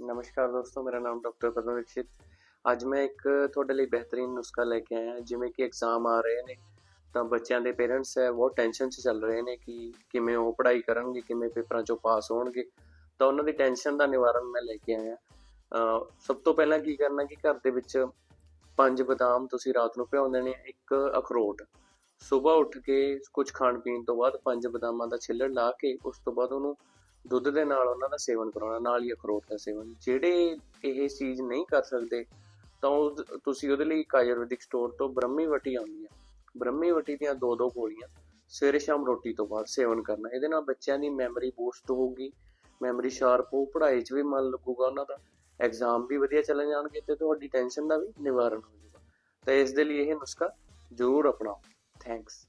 ਨਮਸਕਾਰ ਦੋਸਤੋ ਮੇਰਾ ਨਾਮ ਡਾਕਟਰ ਪਰਮ ਦੀਕਸ਼ਿਤ ਅੱਜ ਮੈਂ ਇੱਕ ਤੁਹਾਡੇ ਲਈ ਬਿਹਤਰੀਨ ਨੁਸਖਾ ਲੈ ਕੇ ਆਇਆ ਜਿਵੇਂ ਕਿ ਐਗਜ਼ਾਮ ਆ ਰਹੇ ਨੇ ਤਾਂ ਬੱਚਿਆਂ ਦੇ ਪੇਰੈਂਟਸ ਹੈ ਬਹੁਤ ਟੈਨਸ਼ਨ 'ਚ ਚੱਲ ਰਹੇ ਨੇ ਕਿ ਕਿਵੇਂ ਉਹ ਪੜ੍ਹਾਈ ਕਰਨਗੇ ਕਿਵੇਂ ਪੇਪਰਾਂ 'ਚੋਂ ਪਾਸ ਹੋਣਗੇ। ਤਾਂ ਉਹਨਾਂ ਦੀ ਟੈਨਸ਼ਨ ਦਾ ਨਿਵਾਰਨ ਮੈਂ ਲੈ ਕੇ ਆਇਆ। ਅਹ ਸਭ ਤੋਂ ਪਹਿਲਾਂ ਕੀ ਕਰਨਾ ਕਿ ਘਰ ਦੇ ਵਿੱਚ ਪੰਜ ਬਦਾਮ ਤੁਸੀਂ ਰਾਤ ਨੂੰ ਭਿਓ ਦੇਣੇ ਆ, ਇੱਕ ਅਖਰੋਟ। ਸਵੇਰ ਉੱਠ ਕੇ ਕੁਝ ਖਾਣ ਪੀਣ ਤੋਂ ਬਾਅਦ ਪੰਜ ਬਦਾਮਾਂ ਦਾ ਛਿੱਲੜ ਲਾ ਕੇ ਉਸ ਤੋਂ ਬਾਅਦ ਉਹਨੂੰ ਦੁੱਧ ਦੇ ਨਾਲ ਉਹਨਾਂ ਦਾ ਸੇਵਨ ਕਰਾਉਣਾ, ਨਾਲ ਹੀ ਅਖਰੋਟ ਦਾ ਸੇਵਨ। ਜਿਹੜੇ ਇਹ ਚੀਜ਼ ਨਹੀਂ ਕਰ ਸਕਦੇ, ਤਾਂ ਉਹ ਤੁਸੀਂ ਉਹਦੇ ਲਈ ਇੱਕ ਆਯੁਰਵੈਦਿਕ ਸਟੋਰ ਤੋਂ ਬ੍ਰਹਮੀ ਵਟੀ ਆਉਂਦੀ ਹੈ ਬ੍ਰਹਮੀ ਵਟੀ ਦੀਆਂ ਦੋ ਦੋ ਗੋਲੀਆਂ, ਸਵੇਰੇ ਸ਼ਾਮ ਰੋਟੀ ਤੋਂ ਬਾਅਦ ਸੇਵਨ ਕਰਨਾ। ਇਹਦੇ ਨਾਲ ਬੱਚਿਆਂ ਦੀ ਮੈਮਰੀ ਬੂਸਟ ਹੋਊਗੀ, ਮੈਮਰੀ ਸ਼ਾਰਪ ਹੋ ਪੜ੍ਹਾਈ 'ਚ ਵੀ ਮਨ ਲੱਗੂਗਾ ਉਹਨਾਂ ਦਾ। ਐਗਜ਼ਾਮ ਵੀ ਵਧੀਆ ਚੱਲ ਜਾਣਗੇ ਤੇ ਤੁਹਾਡੀ ਟੈਨਸ਼ਨ ਦਾ ਵੀ ਨਿਵਾਰਨ ਹੋ ਜਾਊਗਾ। ਤਾਂ ਇਸ ਦੇ ਲਈ ਇਹ ਨੁਸਖਾ ਜ਼ਰੂਰ ਅਪਣਾਓ। ਥੈਂਕਸ।